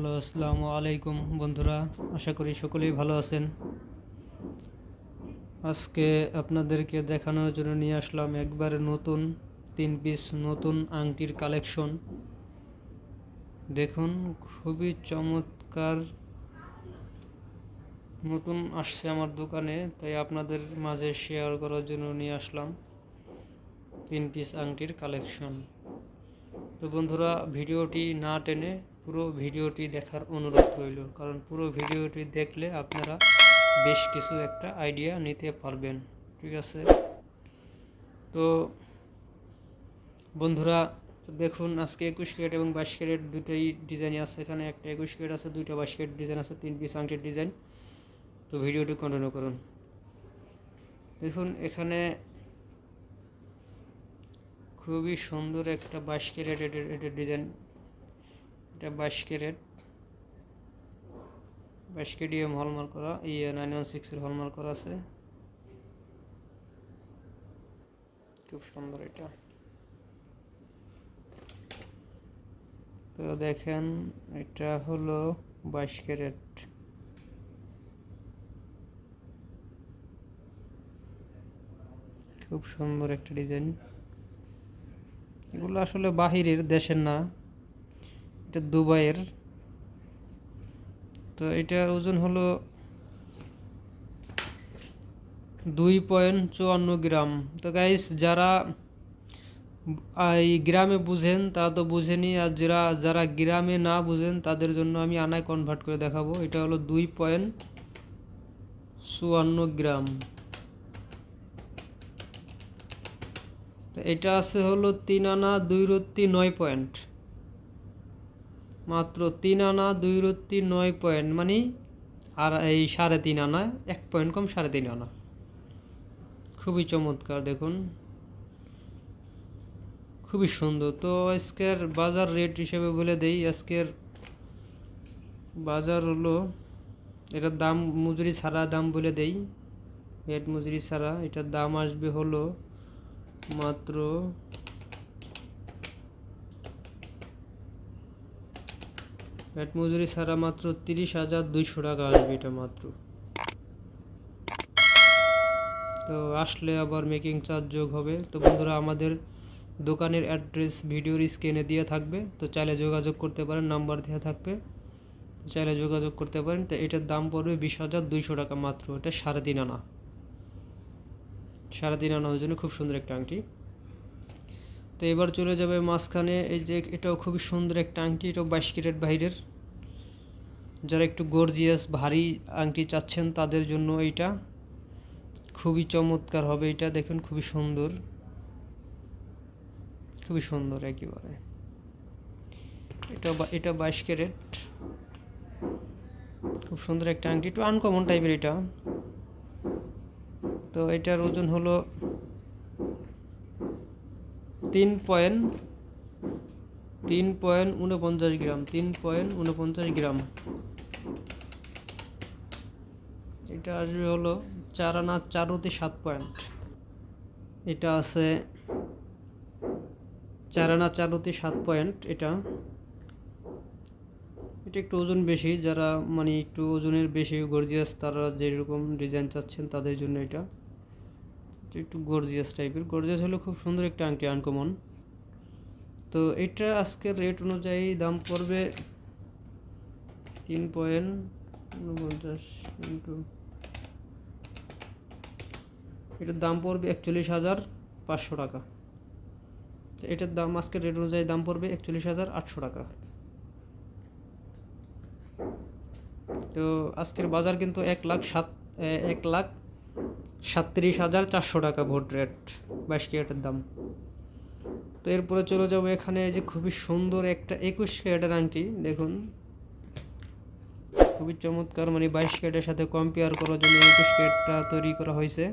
Hello, আসসালামু আলাইকুম বন্ধুরা, আশা করি সকলেই ভালো আছেন। আজকে আপনাদেরকে দেখানোর জন্য নিয়ে আসলাম একবারে নতুন, তিন পিস নতুন আংটির কালেকশন। দেখুন, খুবই চমৎকার নতুন আসছে আমার দোকানে, তাই আপনাদের মাঝে শেয়ার করার জন্য নিয়ে আসলাম তিন পিস আংটির কালেকশন। তো বন্ধুরা, ভিডিওটি না টেনে পুরো ভিডিওটি দেখার অনুরোধ রইল। কারণ পুরো ভিডিওটি দেখলে আপনারা বেশ কিছু একটা আইডিয়া নিতে পারবেন। ঠিক আছে? তো বন্ধুরা, দেখুন, আজকে একুশ ক্যারেট এবং বাইশ ক্যারেট দুটোই ডিজাইন আছে। এখানে একটা একুশ ক্যারেট আছে, দুইটা বাইশ ক্যারেট ডিজাইন আছে, তিন পিস আংটির ডিজাইন তো ভিডিওটি কন্টিনিউ করুন। দেখুন, এখানে খুবই সুন্দর একটা বাইশ ক্যারেট ডিজাইন এটা বাইশ ক্যারেট। বাইশ কেডিএম হলমার্ক করা ইয়ে নাইন ওয়ান সিক্সের হলমার্ক করা আছে। খুব সুন্দর এটা। তো দেখেন, এটা হলো বাইশ ক্যারেট। খুব সুন্দর একটা ডিজাইন। এগুলো আসলে বাহিরের, দেশের না। এটা দুবাইয়ের। তো এটার ওজন হলো দুই পয়েন্ট চুয়ান্ন গ্রাম। তো গাইস যারা এই গ্রামে বুঝেন, তা তো বুঝেনি। আর যারা যারা গ্রামে না বুঝেন, তাদের জন্য আমি আনায় কনভার্ট করে দেখাবো। এটা হলো দুই পয়েন্ট চুয়ান্ন গ্রাম। তো এটা আছে হলো তিন আনা দুই রত্তি নয় পয়েন্ট। মাত্র তিন আনা, দুই রত্তি, নয় পয়েন্ট মানে আর এই সাড়ে তিন আনা, এক পয়েন্ট কম সাড়ে তিন আনা। খুবই চমৎকার, দেখুন। খুবই সুন্দর। তো আজকের বাজার রেট হিসেবে বলে দেই, আজকের বাজার হলো এটার দাম মজুরি ছাড়া দাম বলে দেই, রেট মজুরি ছাড়া। এটার দাম আসবে হলো মাত্র ভ্যাট মজুরি ছাড়া মাত্র তিরিশ হাজার দুইশো টাকা আসবে এটা মাত্র। তো আসলে আবার মেকিং চার্জ যোগ হবে। তো বন্ধুরা, আমাদের দোকানের অ্যাড্রেস ভিডিওর স্ক্রিনে দিয়ে থাকবে। তো চাইলে যোগাযোগ করতে পারেন নাম্বার দেওয়া থাকবে। চাইলে যোগাযোগ করতে পারেন। তো এটার দাম পড়বে বিশ হাজার দুইশো টাকা মাত্র। এটা সাড়ে তিন আনা। সাড়ে তিন আনা ওই জন্য খুব সুন্দর একটা আংটি। তো এবার চলে যাবে মাঝখানে এই যে এটাও খুবই সুন্দর একটা আংটি, এটাও বাইশ ক্যারেট বাইরের। যারা একটু গর্জিয়াস ভারী আংটি চাচ্ছেন তাদের জন্য এইটা। খুবই চমৎকার হবে এটা, দেখুন খুবই সুন্দর। খুবই সুন্দর একেবারে। এটা এটা বাইশ ক্যারেট খুব সুন্দর একটা আংটি, একটু আনকমন টাইপের এটা। তো এটার ওজন হলো তিন পয়েন্ট তিন পয়েন্ট উনপঞ্চাশ গ্রাম, তিন পয়েন্ট উনপঞ্চাশ গ্রাম। এটা আসবে হলো চার আনা চার হতে সাত পয়েন্ট। এটা আছে চার আনা চার হতে সাত পয়েন্ট এটা। এটা একটু ওজন বেশি, যারা মানে একটু ওজনের বেশি গর্জিয়াস তারা যেরকম ডিজাইন চাচ্ছেন তাদের জন্য এটা। একটু গর্জিয়াস টাইপের গর্জিয়াস হলে খুব সুন্দর একটা আংটি আনকমন তো এটা আজকের রেট অনুযায়ী দাম পড়বে তিন পয়েন্ট উনপঞ্চাশ ইন্টু। এটার দাম পড়বে একচল্লিশ হাজার পাঁচশো টাকা। তো এটার দাম আজকের রেট অনুযায়ী দাম পড়বে একচল্লিশ হাজার আটশো টাকা। তো আজকের বাজার কিন্তু এক লাখ সাত এক লাখ সাতত্রিশ হাজার চারশো টাকা ভোট রেট বাইশ ক্যারেটের দাম। তো এরপরে চলে যাব এখানে যে খুবই সুন্দর একটা একুশ ক্যারেটের আংটি, দেখুন। খুবই চমৎকার মানে বাইশ ক্যারেটের সাথে কম্পেয়ার করার জন্য একুশ ক্যারেটটা তৈরি করা হয়েছে।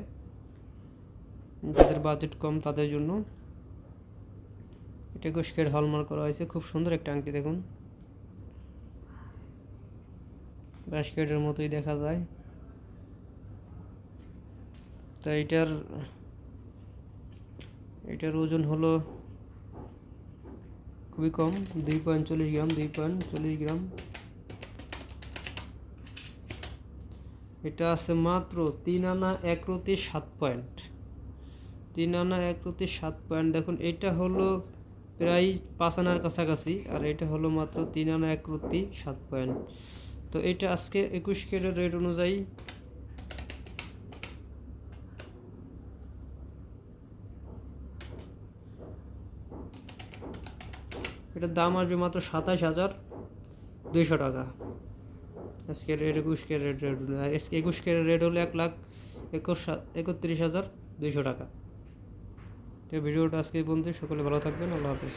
যাদের বাজেট কম তাদের জন্য। এটা একুশ ক্যারেট হলমার্ক করা হয়েছে, খুব সুন্দর একটা আংটি, দেখুন। বাইশ ক্যারেটের মতোই দেখা যায়। তা এটার এটার ওজন হলো খুবই কম, দুই পয়েন্ট চল্লিশ গ্রাম, দুই পয়েন্ট চল্লিশ গ্রাম। এটা আছে মাত্র তিন আনা এক রতি সাত পয়েন্ট। তিন আনা এক রতি সাত পয়েন্ট, দেখুন, এটা হলো প্রায় পাঁচ আনার কাছাকাছি, আর এটা হলো মাত্র তিন আনা এক রতি সাত পয়েন্ট। তো এটা আজকে একুশ কেটের রেট অনুযায়ী এটার দাম আসবে মাত্র সাতাশ হাজার দুইশো টাকা। আজকে একুশ ক্যারেট রেট হলো, আজকে একুশ ক্যারেট রেট হলো এক লাখ একুশ একত্রিশ হাজার দুইশো টাকা। তো ভিডিওটা আজকে বন্ধু সকলে ভালো থাকবেন, আল্লাহ হাফিজ।